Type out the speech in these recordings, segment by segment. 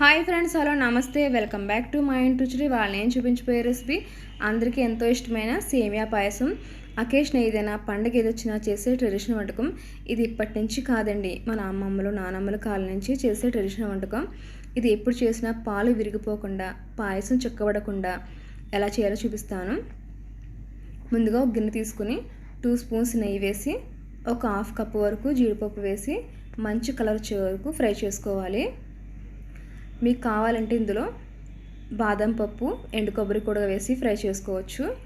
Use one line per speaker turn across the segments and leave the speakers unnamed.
Hi friends hello namaste. Welcome back to my Inti Ruchi వాళ్ళు నేను చూపించిపోయే recipe. అందరికీ ఎంతో ఇష్టమైన సేమియా పాయసం. అకేషన్ ఏదైనా పండుగ ఏదొచ్చినా చేసే ట్రెడిషనల్ వంటకం. ఇది ఇప్పటి నుంచి కాదండి. మన అమ్మమ్మలు నానమ్మల కాలం నుంచి చేసే ట్రెడిషనల్ వంటకం. ఇది ఎప్పుడు చేసినా పాలు విరిగిపోకుండా పాయసం చిక్కబడకుండా ఎలా చేయాలో చూపిస్తాను. ముందుగా ఒక గిన్నె తీసుకుని టూ స్పూన్స్ నెయ్యి వేసి ఒక హాఫ్ కప్ వరకు జీడిపప్పు వేసి మంచి కలర్ వచ్చే వరకు ఫ్రై చేసుకోవాలి. మీకు కావాలంటే ఇందులో బాదం పప్పు ఎండు కొబ్బరి కూడా వేసి ఫ్రై చేసుకోవచ్చు.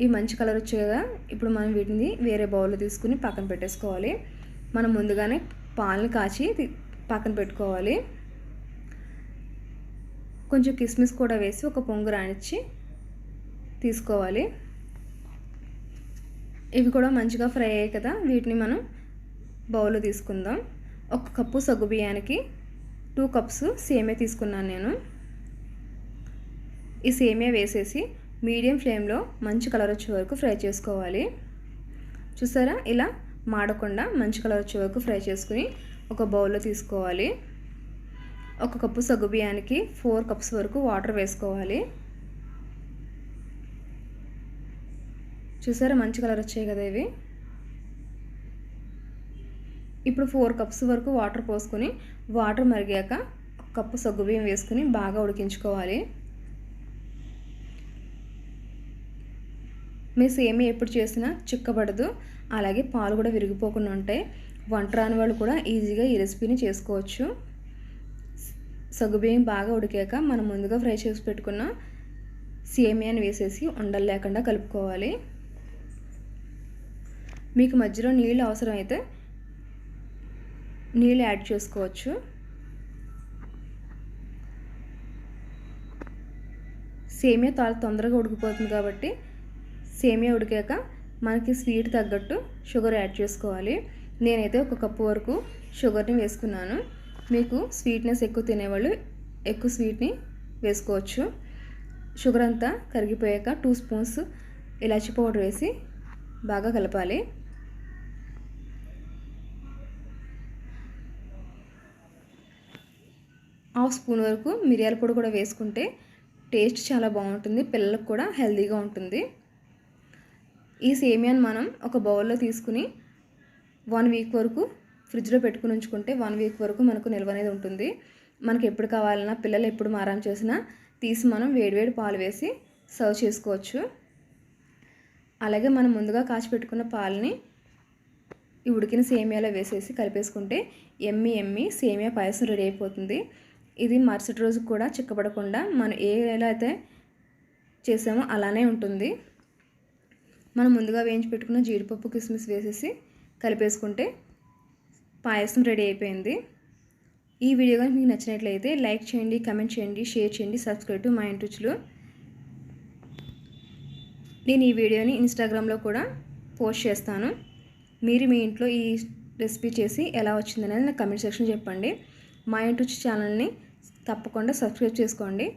ఇవి మంచి కలర్ వచ్చాయి కదా? ఇప్పుడు మనం వీటిని వేరే బౌల్లో తీసుకుని పక్కన పెట్టేసుకోవాలి. మనం ముందుగానే పాలను కాచి పక్కన పెట్టుకోవాలి. కొంచెం కిస్మిస్ కూడా వేసి ఒక పొంగు రానిచ్చి తీసుకోవాలి. ఇవి కూడా మంచిగా ఫ్రై అయ్యాయి కదా? వీటిని మనం బౌల్లో తీసుకుందాం. ఒక కప్పు సగ్గు బియ్యానికి టూ కప్స్ సేమియా తీసుకున్నాను నేను. ఈ సేమియా వేసేసి మీడియం ఫ్లేమ్లో మంచి కలర్ వచ్చే వరకు ఫ్రై చేసుకోవాలి. చూసారా? ఇలా మాడకుండా మంచి కలర్ వచ్చే వరకు ఫ్రై చేసుకుని ఒక బౌల్లో తీసుకోవాలి. ఒక కప్పు సగ్గు బియ్యానికి ఫోర్ కప్స్ వరకు వాటర్ వేసుకోవాలి. చూసారా? మంచి కలర్ వచ్చాయి కదా ఇవి. ఇప్పుడు ఫోర్ కప్స్ వరకు వాటర్ పోసుకొని వాటర్ మరిగాక కప్పు సగ్గుబియ్యం వేసుకుని బాగా ఉడికించుకోవాలి. మీ సేమి ఎప్పుడు చేసినా చిక్కబడదు. అలాగే పాలు కూడా విరిగిపోకుండా ఉంటాయి. వంట రాని వాళ్ళు కూడా ఈజీగా ఈ రెసిపీని చేసుకోవచ్చు. సగ్గుబియ్యం బాగా ఉడికాక మనం ముందుగా ఫ్రై చేసి పెట్టుకున్న సేమియాని వేసేసి ఉండలు లేకుండా కలుపుకోవాలి. మీకు మధ్యలో నీళ్ళు అవసరమైతే నీళ్ళు యాడ్ చేసుకోవచ్చు. సేమియా చాలా తొందరగా ఉడికిపోతుంది కాబట్టి సేమియా ఉడికాక మనకి స్వీట్ తగ్గట్టు షుగర్ యాడ్ చేసుకోవాలి. నేనైతే ఒక కప్పు వరకు షుగర్ని వేసుకున్నాను. మీకు స్వీట్నెస్ ఎక్కువ తినేవాళ్ళు ఎక్కువ స్వీట్ని వేసుకోవచ్చు. షుగర్ అంతా కరిగిపోయాక టూ స్పూన్స్ ఇలాచి పౌడర్ వేసి బాగా కలపాలి. హాఫ్ స్పూన్ వరకు మిరియాల పొడి కూడా వేసుకుంటే టేస్ట్ చాలా బాగుంటుంది పిల్లలకు కూడా హెల్తీగా ఉంటుంది. ఈ సేమియాని మనం ఒక బౌల్లో తీసుకుని వన్ వీక్ వరకు ఫ్రిడ్జ్లో పెట్టుకుని ఉంచుకుంటే వన్ వీక్ వరకు మనకు నిల్వ అనేది ఉంటుంది. మనకి ఎప్పుడు కావాలన్నా పిల్లలు ఎప్పుడు మారం చేసినా తీసి మనం వేడివేడి పాలు వేసి సర్వ్ చేసుకోవచ్చు. అలాగే మనం ముందుగా కాచి పెట్టుకున్న పాలని ఈ ఉడికిన సేమియాలో వేసేసి కలిపేసుకుంటే ఎమ్మి ఎమ్మి సేమియా పాయసం రెడీ అయిపోతుంది. ఇది మరుసటి రోజు కూడా చిక్కబడకుండా మనం ఏ ఎలా అయితే చేసామో అలానే ఉంటుంది. మనం ముందుగా వేయించి పెట్టుకున్న జీడిపప్పు కిస్మిస్ వేసేసి కలిపేసుకుంటే పాయసం రెడీ అయిపోయింది. ఈ వీడియో కానీ మీకు నచ్చినట్లయితే లైక్ చేయండి కమెంట్ చేయండి షేర్ చేయండి సబ్స్క్రైబ్ టు మా ఇంటి నేను ఈ వీడియోని ఇన్స్టాగ్రామ్లో కూడా పోస్ట్ చేస్తాను. మీరు మీ ఇంట్లో ఈ రెసిపీ చేసి ఎలా వచ్చిందనేది నాకు కమెంట్ సెక్షన్ చెప్పండి. మా ఇంటి ఛానల్ని తప్పకుండా సబ్స్క్రైబ్ చేసుకోండి.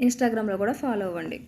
ఇన్స్టాగ్రామ్లో కూడా ఫాలో అవ్వండి.